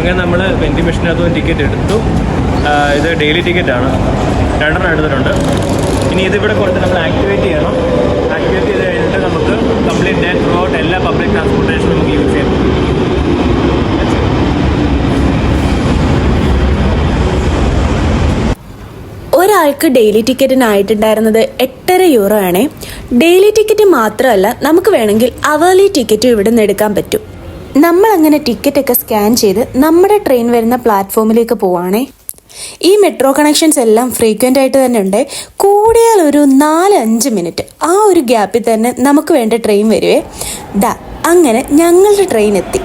അങ്ങനെ നമ്മൾ വെന്റി മെഷീനകത്ത് ടിക്കറ്റ് എടുത്തു. ഇത് ഡെയിലി ടിക്കറ്റ് ആണ്. രണ്ടെണ്ണം എടുത്തിട്ടുണ്ട്. ഇനി ഇതിവിടെ കൊടുത്ത് നമ്മൾ ആക്ടിവേറ്റ് ചെയ്യണം. ആക്ടിവേറ്റ് ചെയ്ത് കഴിഞ്ഞിട്ട് നമുക്ക് കംപ്ലീറ്റ് ഡേ ത്രൂ ഔട്ട് എല്ലാ പബ്ലിക് ട്രാൻസ്പോർട്ടേഷനും നമുക്ക് യൂസ് ചെയ്യാം. ഒരാൾക്ക് ഡെയിലി ടിക്കറ്റിനായിട്ടുണ്ടായിരുന്നത് എട്ടര യൂറോ ആണേ. ഡെയിലി ടിക്കറ്റ് മാത്രമല്ല നമുക്ക് വേണമെങ്കിൽ അവേർലി ടിക്കറ്റും ഇവിടെ നിന്ന് എടുക്കാൻ പറ്റും. നമ്മൾ അങ്ങനെ ടിക്കറ്റ് ഒക്കെ സ്കാൻ ചെയ്ത് നമ്മുടെ ട്രെയിൻ വരുന്ന പ്ലാറ്റ്ഫോമിലേക്ക് പോവാണേ. ഈ മെട്രോ കണക്ഷൻസ് എല്ലാം ഫ്രീക്വന്റ് ആയിട്ട് തന്നെ ഉണ്ട്. കൂടിയാൽ ഒരു നാല് അഞ്ച് മിനിറ്റ് ആ ഒരു ഗ്യാപ്പിൽ തന്നെ നമുക്ക് വേണ്ട ട്രെയിൻ വരുവേ. ദാ അങ്ങനെ ഞങ്ങളുടെ ട്രെയിൻ എത്തി.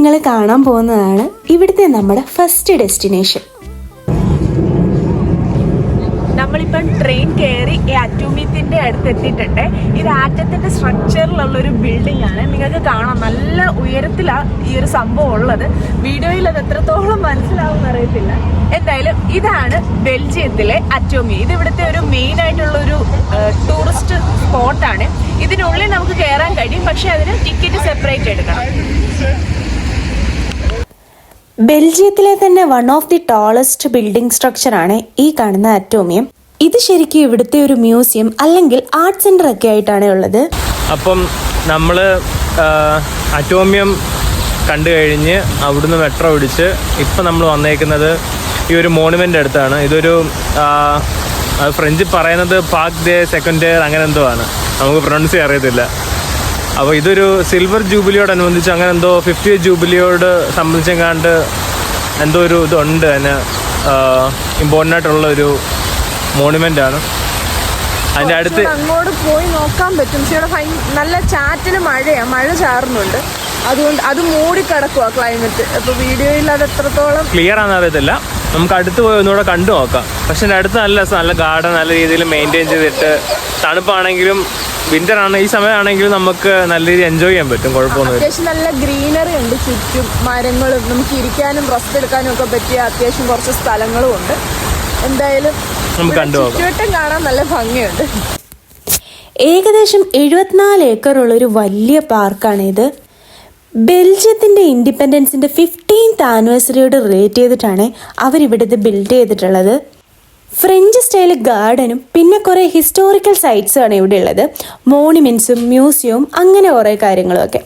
നിങ്ങൾ കാണാൻ പോകുന്നതാണ് ഇവിടുത്തെ നമ്മുടെ ഫസ്റ്റ് ഡെസ്റ്റിനേഷൻ നമ്മളിപ്പം ട്രെയിൻ കയറി ഈ അറ്റോമിയത്തിന്റെ അടുത്ത് എത്തിയിട്ടുണ്ട് ഇത് ആറ്റത്തിന്റെ സ്ട്രക്ചറിലുള്ള ഒരു ബിൽഡിംഗ് ആണ്. നിങ്ങൾക്ക് കാണാം. നല്ല ഉയരത്തിലാണ് ഈ ഒരു സംഭവം ഉള്ളത്. വീഡിയോയിൽ അത് എത്രത്തോളം മനസ്സിലാവും അറിയത്തില്ല. എന്തായാലും ഇതാണ് ബെൽജിയത്തിലെ അറ്റോമി. ഇത് ഇവിടുത്തെ ഒരു മെയിൻ ആയിട്ടുള്ള ഒരു ടൂറിസ്റ്റ് സ്പോട്ടാണ് ഇതിനുള്ളിൽ നമുക്ക് കയറാൻ കഴിയും. പക്ഷേ അതിന് ടിക്കറ്റ് സെപ്പറേറ്റ് എടുക്കണം. ബെൽജിയത്തിലെ തന്നെ one of the tallest building സ്ട്രക്ചറാണ് ഈ കാണുന്ന അറ്റോമിയം. ഇത് ശരിക്കും ഇവിടുത്തെ ഒരു മ്യൂസിയം അല്ലെങ്കിൽ ആർട്ട് സെന്റർ ഒക്കെ ആയിട്ടാണ് ഉള്ളത്. അപ്പം നമ്മൾ അറ്റോമിയം കണ്ടു കഴിഞ്ഞ് അവിടുന്ന് മെട്രോ പിടിച്ച് ഇപ്പം നമ്മൾ വന്നേക്കുന്നത് ഈ ഒരു മോണുമെന്റ് അടുത്താണ്. ഇതൊരു ഫ്രഞ്ച് പറയുന്നത് പാക് ഡേ സെക്കൻഡ് അങ്ങനെ എന്തോ ആണ്. നമുക്ക് പ്രൊണൗൺസ് അറിയത്തില്ല. അപ്പോൾ ഇതൊരു സിൽവർ ജൂബിലിയോടനുബന്ധിച്ച് അങ്ങനെ എന്തോ ഫിഫ്റ്റി ജൂബിലിയോട് സംബന്ധിച്ചെങ്ങാണ്ട് എന്തോ ഒരു ഇതുണ്ട്. അതിന് ഇമ്പോർട്ടന്റ് ആയിട്ടുള്ള ഒരു മോണുമെന്റ് ആണ്. അതിന്റെ അടുത്ത് അങ്ങോട്ട് പോയി നോക്കാൻ പറ്റും. പക്ഷേ ഇവിടെ നല്ല ചാറ്റിന് മഴയാ. മഴ ചാറുന്നുണ്ട്. അതുകൊണ്ട് അത് മൂടി കിടക്കുക ക്ലൈമറ്റ് അപ്പൊ വീഡിയോയിൽ അത് എത്രത്തോളം ക്ലിയർ ആണെന്ന് അറിയത്തില്ല. നമുക്ക് അടുത്ത് പോയി ഒന്നുകൂടെ കണ്ടു നോക്കാം. പക്ഷെ എന്റെ അടുത്ത് നല്ല രസം, നല്ല ഗാർഡൻ നല്ല രീതിയിൽ മെയിന്റെയിൻ ചെയ്തിട്ട് തണുപ്പാണെങ്കിലും വിന്റർ ആണ് ഈ സമയമാണെങ്കിലും നമുക്ക് നല്ല രീതിയിൽ എൻജോയ് ചെയ്യാൻ പറ്റും കുഴപ്പമൊന്നും അത്യാവശ്യം നല്ല ഗ്രീനറി ഉണ്ട് ചുറ്റും മരങ്ങളും നമുക്ക് ഇരിക്കാനും റെസ്റ്റ് എടുക്കാനും ഒക്കെ പറ്റിയ അത്യാവശ്യം കുറച്ച് സ്ഥലങ്ങളും ഉണ്ട്. എന്തായാലും നമുക്ക് കണ്ടു നോക്കാം. ചുറ്റുവട്ടം കാണാൻ നല്ല ഭംഗിയുണ്ട്. ഏകദേശം എഴുപത്തിനാല് ഏക്കറുള്ള ഒരു വലിയ പാർക്കാണ് ഇത് ഇൻഡിപെൻഡൻസിന്റെ ഫിഫ്റ്റീൻത്ത് ആനിവേഴ്സറിയോട് റിലേറ്റ് ചെയ്തിട്ടാണ് അവരിവിടെ ഇത് ബിൽഡ് ചെയ്തിട്ടുള്ളത്. ഫ്രഞ്ച് സ്റ്റൈൽ ഗാർഡനും പിന്നെ കുറേ ഹിസ്റ്റോറിക്കൽ സൈറ്റ്സും ആണ് ഇവിടെ ഉള്ളത് മോണിമെന്റ്സും മ്യൂസിയവും അങ്ങനെ കുറേ കാര്യങ്ങളൊക്കെ.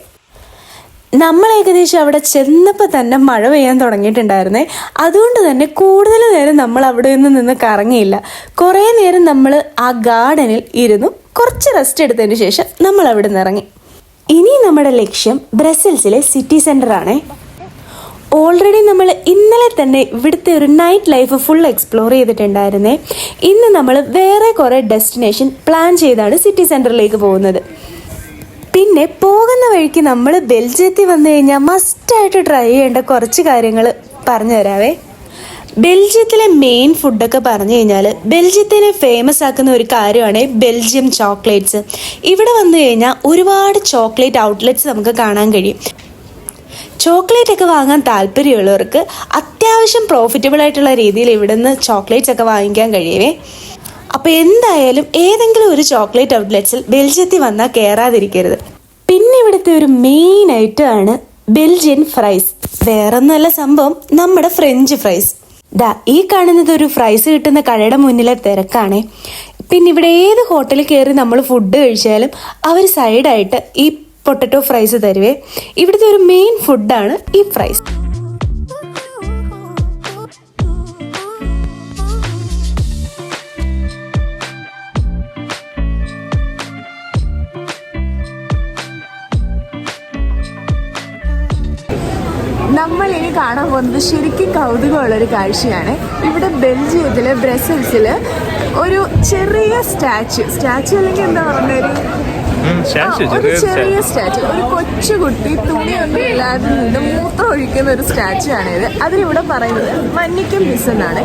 നമ്മൾ ഏകദേശം അവിടെ ചെന്നപ്പോൾ തന്നെ മഴ പെയ്യാൻ തുടങ്ങിയിട്ടുണ്ടായിരുന്നേ. അതുകൊണ്ട് തന്നെ കൂടുതൽ നേരം നമ്മൾ അവിടെ നിന്ന് നിന്ന് കറങ്ങിയില്ല. കുറേ നേരം നമ്മൾ ആ ഗാർഡനിൽ ഇരുന്നു. കുറച്ച് റെസ്റ്റ് എടുത്തതിന് ശേഷം നമ്മൾ അവിടെ നിന്ന് ഇറങ്ങി. ഇനി നമ്മുടെ ലക്ഷ്യം ബ്രസൽസിലെ സിറ്റി സെന്റർ ആണേ ഓൾറെഡി നമ്മൾ ഇന്നലെ തന്നെ ഇവിടുത്തെ ഒരു നൈറ്റ് ലൈഫ് ഫുൾ എക്സ്പ്ലോർ ചെയ്തിട്ടുണ്ടായിരുന്നേ. ഇന്ന് നമ്മൾ വേറെ കുറേ ഡെസ്റ്റിനേഷൻ പ്ലാൻ ചെയ്താണ് സിറ്റി സെന്ററിലേക്ക് പോകുന്നത്. പിന്നെ പോകുന്ന വഴിക്ക് നമ്മൾ ബെൽജിയത്തിൽ വന്നു കഴിഞ്ഞാൽ മസ്റ്റായിട്ട് ട്രൈ ചെയ്യേണ്ട കുറച്ച് കാര്യങ്ങൾ പറഞ്ഞു തരാവേ. ബെൽജിയത്തിലെ മെയിൻ ഫുഡൊക്കെ പറഞ്ഞു കഴിഞ്ഞാൽ ബെൽജിയത്തിനെ ഫേമസ് ആക്കുന്ന ഒരു കാര്യമാണ് ബെൽജിയം ചോക്ലേറ്റ്സ്. ഇവിടെ വന്നു കഴിഞ്ഞാൽ ഒരുപാട് ചോക്ലേറ്റ് ഔട്ട്ലെറ്റ്സ് നമുക്ക് കാണാൻ കഴിയും. ചോക്ലേറ്റ് ഒക്കെ വാങ്ങാൻ താല്പര്യമുള്ളവർക്ക് അത്യാവശ്യം പ്രോഫിറ്റബിൾ ആയിട്ടുള്ള രീതിയിൽ ഇവിടുന്ന് ചോക്ലേറ്റ്സ് ഒക്കെ വാങ്ങിക്കാൻ കഴിയുമേ അപ്പോൾ എന്തായാലും ഏതെങ്കിലും ഒരു ചോക്ലേറ്റ് ഔട്ട്ലെറ്റ്സിൽ ബെൽജിയത്തിൽ വന്നാൽ കയറാതിരിക്കരുത് പിന്നെ ഇവിടുത്തെ ഒരു മെയിൻ ഐറ്റം ആണ് ബെൽജിയൻ ഫ്രൈസ് വേറൊന്നുമല്ല സംഭവം നമ്മുടെ ഫ്രഞ്ച് ഫ്രൈസ് ദാ ഈ കാണുന്നത് ഒരു ഫ്രൈസ് കിട്ടുന്ന കടയുടെ മുന്നിലെ തിരക്കാണേ. പിന്നെ ഇവിടെ ഏത് ഹോട്ടലിൽ കയറി നമ്മൾ ഫുഡ് കഴിച്ചാലും അവർ സൈഡായിട്ട് ഈ പൊട്ടറ്റോ ഫ്രൈസ് തരുവേ. ഇവിടുത്തെ ഒരു മെയിൻ ഫുഡാണ് ഈ ഫ്രൈസ് കാണാൻ പോകുന്നത് ശരിക്കും കൗതുകമുള്ളൊരു കാഴ്ചയാണ്. ഇവിടെ ബെൽജിയത്തിലെ ബ്രസൽസിൽ ഒരു ചെറിയ സ്റ്റാച്ചു. സ്റ്റാച്ചു അല്ലെങ്കിൽ എന്താ പറയുന്നത് ഒരു ഒരു ചെറിയ സ്റ്റാച്ചു ഒരു കൊച്ചുകുട്ടി തുണിയൊന്നും ഇല്ലാതെ നിന്ന് മൂത്രം ഒഴിക്കുന്ന ഒരു സ്റ്റാച്ചു ഇത്. അതിലിവിടെ പറയുന്നത് മഞ്ഞിക്കം മിസ് എന്നാണ്.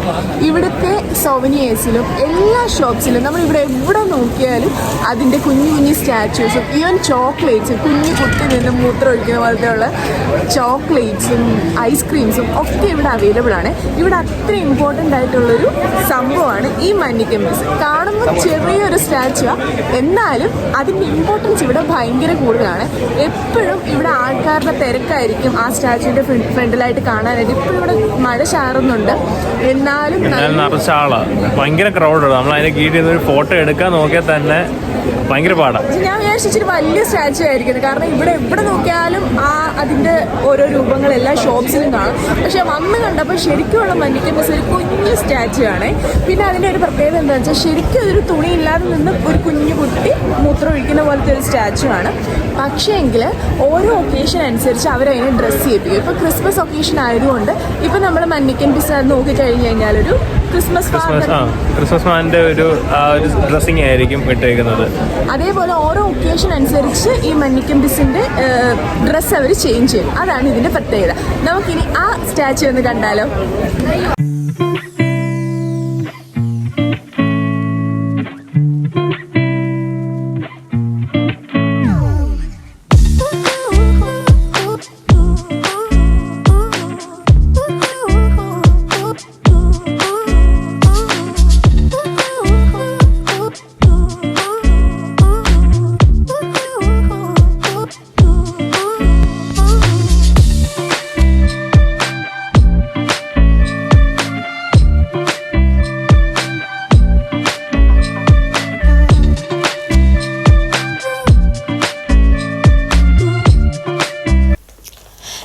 ഇവിടുത്തെ സോവനിയേഴ്സിലും എല്ലാ ഷോപ്സിലും നമ്മൾ ഇവിടെ എവിടെ നോക്കിയാലും അതിന്റെ കുഞ്ഞു കുഞ്ഞു സ്റ്റാച്യൂസും ഈവൻ ചോക്ലേറ്റ്സും കുഞ്ഞു കുട്ടി നിന്ന് മൂത്രം ഒഴിക്കുന്ന പോലത്തെയുള്ള ചോക്ലേറ്റ്സും ഐസ്ക്രീംസും ഒക്കെ ഇവിടെ അവൈലബിൾ ആണ്. ഇവിടെ അത്ര ഇമ്പോർട്ടന്റ് ആയിട്ടുള്ളൊരു സംഭവമാണ് ഈ മഞ്ഞിക്കം മിസ് കാണുമ്പോൾ ചെറിയൊരു സ്റ്റാച്ചു എന്നാലും അതിന്റെ ഇമ്പോർട്ടൻസ് ഇവിടെ ഭയങ്കര കൂടുതലാണ്. എപ്പോഴും ഇവിടെ ആൾക്കാരുടെ തിരക്കായിരിക്കും ആ സ്റ്റാച്ചുവിന്റെ ഫ്രണ്ടിലായിട്ട് കാണാനായിട്ട്. ഇപ്പോഴും ഇവിടെ മഴ ചാറുന്നുണ്ട്. എന്നാലും ഭയങ്കര ക്രൗഡാണ് നമ്മൾ അതിനെ കീഴിൽ ഒരു ഫോട്ടോ എടുക്കാൻ നോക്കിയാൽ തന്നെ ഭയങ്കര പാടാണ് ഞാൻ വിചാരിച്ചിട്ട് വലിയ സ്റ്റാച്ചു ആയിരിക്കുന്നത് കാരണം ഇവിടെ എവിടെ നോക്കിയാലും ആ അതിന്റെ ഓരോ രൂപങ്ങൾ എല്ലാ ഷോപ്സിലും കാണും. പക്ഷെ വന്ന് കണ്ടപ്പോൾ ശരിക്കുമുള്ള മന്നിക്കൻ ബസ് ഒരു കുഞ്ഞു സ്റ്റാച്ചു ആണ്. പിന്നെ അതിന്റെ ഒരു പ്രത്യേകത എന്താ വെച്ചാൽ ശരിക്കും ഒരു തുണി ഇല്ലാതെ നിന്ന് ഒരു കുഞ്ഞു കുട്ടി മൂത്രം ഒഴിക്കുന്ന പോലത്തെ ഒരു സ്റ്റാച്ചു ആണ്. പക്ഷേങ്കിൽ ഓരോ ഒക്കേഷൻ അനുസരിച്ച് അവരതിനെ ഡ്രസ്സ് ചെയ്യിപ്പിക്കും. ഇപ്പോൾ ക്രിസ്മസ് ഒക്കേഷൻ ആയതുകൊണ്ട് ഇപ്പൊ നമ്മൾ മന്നിക്കൻ നോക്കി നോക്കിക്കഴിഞ്ഞ് കഴിഞ്ഞാൽ ഒരു ക്രിസ്മസ് ആ ക്രിസ്മസ് മാന്റെ ഒരു ആ ഒരു ഡ്രസ്സിങ് ആയിരിക്കും ഇട്ടേക്കുന്നത്. അതേപോലെ ഓരോ ഒക്കേഷൻ അനുസരിച്ച് ഈ മന്നിക്കൻ ബിസിന്റെ ഡ്രസ്സ് അവർ ചേഞ്ച് ചെയ്യും. അതാണ് ഇതിന്റെ പ്രത്യേകത. നമുക്കിനി ആ സ്റ്റാച്ചു ഒന്ന് കണ്ടാലോ?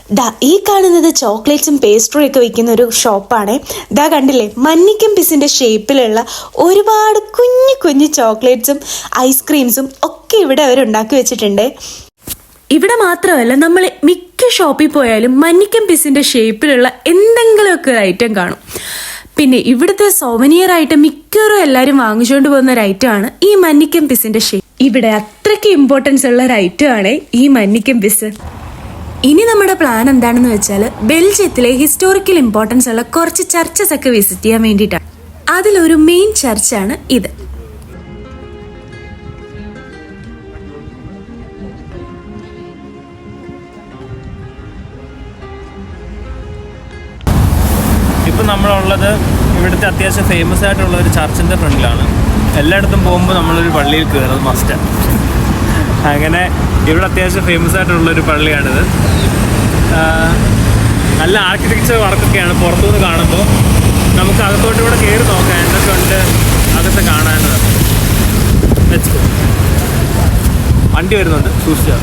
ദാ ഈ കാണുന്നത് ചോക്ലേറ്റ്സും പേസ്ട്രിയും ഒക്കെ വിൽക്കുന്ന ഒരു ഷോപ്പാണ്. ദാ കണ്ടില്ലേ മഞ്ഞിക്കും പിസിന്റെ ഷേപ്പിലുള്ള ഒരുപാട് കുഞ്ഞു കുഞ്ഞു ചോക്ലേറ്റ്സും ഐസ്ക്രീംസും ഒക്കെ ഇവിടെ അവർ ഉണ്ടാക്കി വെച്ചിട്ടുണ്ട്. ഇവിടെ മാത്രമല്ല നമ്മൾ മിക്ക ഷോപ്പിൽ പോയാലും മന്നിക്കൻ പിസിന്റെ ഷേപ്പിലുള്ള എന്തെങ്കിലുമൊക്കെ ഐറ്റം കാണും. പിന്നെ ഇവിടുത്തെ സോവനിയർ ആയിട്ട് മിക്കവാറും എല്ലാവരും വാങ്ങിച്ചുകൊണ്ട് പോകുന്ന ഒരു ഐറ്റം ആണ് ഈ മന്നിക്കൻ പിസിന്റെ ഷേപ്പ് ഇവിടെ അത്രയ്ക്ക് ഇമ്പോർട്ടൻസ് ഉള്ള ഒരു ഐറ്റം ആണ് ഈ മന്നിക്കൻ പിസ്. ഇനി നമ്മുടെ പ്ലാൻ എന്താണെന്ന് വെച്ചാൽ ബെൽജിയത്തിലെ ഹിസ്റ്റോറിക്കൽ ഇമ്പോർട്ടൻസ് ഉള്ള കുറച്ച് ചർച്ചസ് ഒക്കെ വിസിറ്റ് ചെയ്യാൻ വേണ്ടിയിട്ടാണ്. അതിലൊരു മെയിൻ ചർച്ചാണ് ഇത്. ഇപ്പം നമ്മളുള്ളത് ഇവിടുത്തെ അത്യാവശ്യം ഫേമസ് ആയിട്ടുള്ള ഒരു ചർച്ചിന്റെ ഫ്രണ്ടിലാണ്. എല്ലായിടത്തും പോകുമ്പോൾ നമ്മളൊരു പള്ളിയിൽ കയറുന്നത് മസ്റ്റാണ് അങ്ങനെ ഇവിടെ അത്യാവശ്യം ഫേമസ് ആയിട്ടുള്ളൊരു പള്ളിയാണിത്. നല്ല ആർക്കിടെക്ചർ വർക്കൊക്കെയാണ് പുറത്തുനിന്ന് കാണുമ്പോൾ നമുക്ക് അകത്തോട്ട് ഇവിടെ കയറി നോക്കാം എന്തൊക്കെ ഉണ്ട് അകത്ത് കാണാനുള്ളത്. വെച്ചു വണ്ടി വരുന്നുണ്ട് സൂക്ഷിച്ചാൽ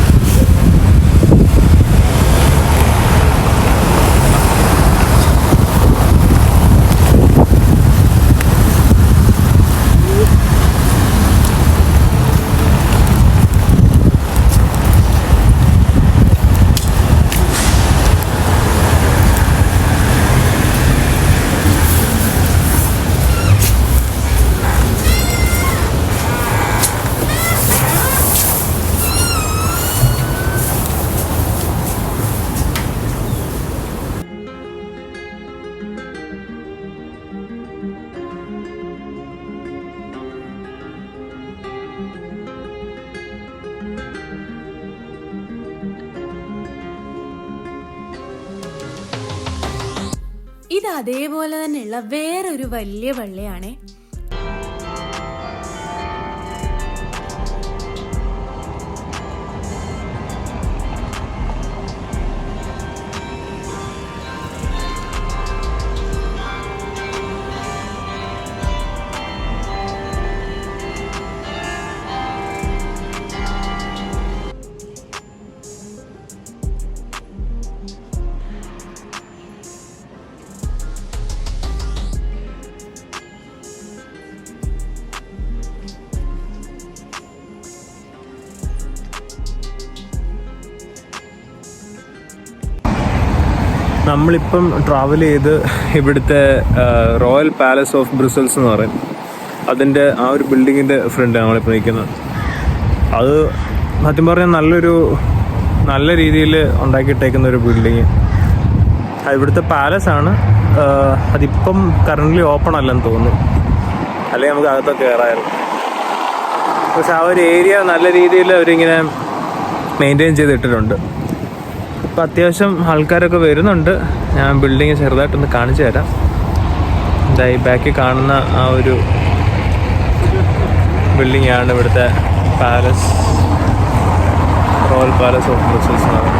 ഇത് അതേപോലെ തന്നെയുള്ള വേറൊരു വലിയ പള്ളിയാണ് നമ്മളിപ്പം ട്രാവൽ ചെയ്ത് ഇവിടുത്തെ റോയൽ പാലസ് ഓഫ് ബ്രിസൽസ് എന്ന് പറയും. അതിന്റെ ആ ഒരു ബിൽഡിങ്ങിന്റെ ഫ്രണ്ട് നമ്മളിപ്പോൾ നിൽക്കുന്നത്. അത് സത്യം പറഞ്ഞാൽ നല്ലൊരു നല്ല രീതിയിൽ ഉണ്ടാക്കിയിട്ടേക്കുന്ന ഒരു ബിൽഡിങ് ഇവിടുത്തെ പാലസ് ആണ്. അതിപ്പം കറന്റ്ലി ഓപ്പൺ അല്ലെന്ന് തോന്നുന്നു. അല്ലെങ്കിൽ നമുക്ക് അകത്തൊക്കെ കയറായിരുന്നു പക്ഷെ ആ ഒരു ഏരിയ നല്ല രീതിയിൽ അവരിങ്ങനെ മെയിന്റെയിൻ ചെയ്തിട്ടിട്ടുണ്ട്. ഇപ്പം അത്യാവശ്യം ആൾക്കാരൊക്കെ വരുന്നുണ്ട്. ഞാൻ ബിൽഡിങ് ചെറുതായിട്ടൊന്ന് കാണിച്ചു തരാം. എന്താ ഈ ബാക്കിൽ കാണുന്ന ആ ഒരു ബിൽഡിങ്ങാണ് ഇവിടുത്തെ palace royal palace of Brussels എന്ന്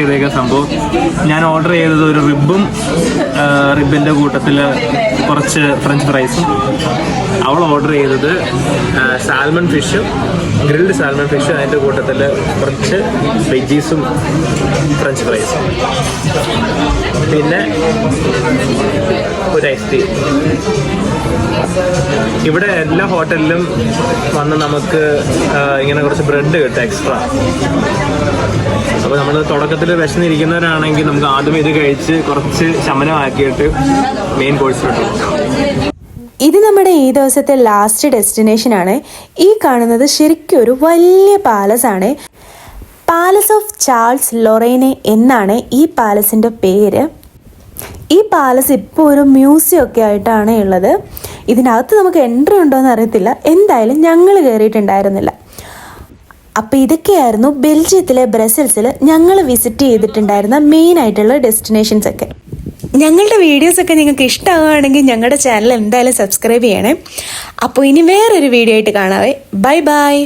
ചെയ്തേക്കുന്ന സംഭവം. ഞാൻ ഓർഡർ ചെയ്തത് ഒരു റിബും റിബിന്റെ കൂട്ടത്തിൽ കുറച്ച് ഫ്രഞ്ച് ഫ്രൈസും അവൾ ഓർഡർ ചെയ്തത് സാൽമൺ ഫിഷും ഗ്രിൽഡ് സാൽമൺ ഫിഷും അതിന്റെ കൂട്ടത്തിൽ കുറച്ച് വെജീസും ഫ്രഞ്ച് ഫ്രൈസും പിന്നെ ഒരു ഐസ്ക്രീം ഇവിടെ എല്ലാ ഹോട്ടലിലും വന്ന് നമുക്ക് ഇങ്ങനെ കുറച്ച് ബ്രെഡ് കിട്ടും എക്സ്ട്രാ അപ്പോൾ നമ്മൾ തുടക്കത്തിൽ വിശന്നിരിക്കുന്നവരാണെങ്കിൽ നമുക്ക് ആദ്യം ഇത് കഴിച്ച് കുറച്ച് ശമനമാക്കിയിട്ട് മെയിൻ പോകാം ഇത് നമ്മുടെ ഈ ദിവസത്തെ ലാസ്റ്റ് ഡെസ്റ്റിനേഷൻ ആണ്. ഈ കാണുന്നത് ശരിക്കും ഒരു വലിയ പാലസ് ആണ്. പാലസ് ഓഫ് ചാൾസ് ലൊറേനെ എന്നാണ് ഈ പാലസിന്റെ പേര്. ഈ പാലസ് ഇപ്പോൾ ഒരു മ്യൂസിയം ഒക്കെ ആയിട്ടാണ് ഉള്ളത്. ഇതിനകത്ത് നമുക്ക് എൻട്രി ഉണ്ടോ എന്ന് അറിയത്തില്ല. എന്തായാലും ഞങ്ങൾ കയറിയിട്ടുണ്ടായിരുന്നില്ല അപ്പോൾ ഇതൊക്കെയായിരുന്നു ബെൽജിയത്തിലെ ബ്രസൽസിൽ ഞങ്ങൾ വിസിറ്റ് ചെയ്തിട്ടുണ്ടായിരുന്ന മെയിൻ ആയിട്ടുള്ള ഡെസ്റ്റിനേഷൻസ് ഒക്കെ. ഞങ്ങളുടെ വീഡിയോസൊക്കെ നിങ്ങൾക്ക് ഇഷ്ടമാവുകയാണെങ്കിൽ ഞങ്ങളുടെ ചാനൽ എന്തായാലും സബ്സ്ക്രൈബ് ചെയ്യണേ. അപ്പോൾ ഇനി വേറൊരു വീഡിയോ ആയിട്ട് കാണാവേ. Bye bye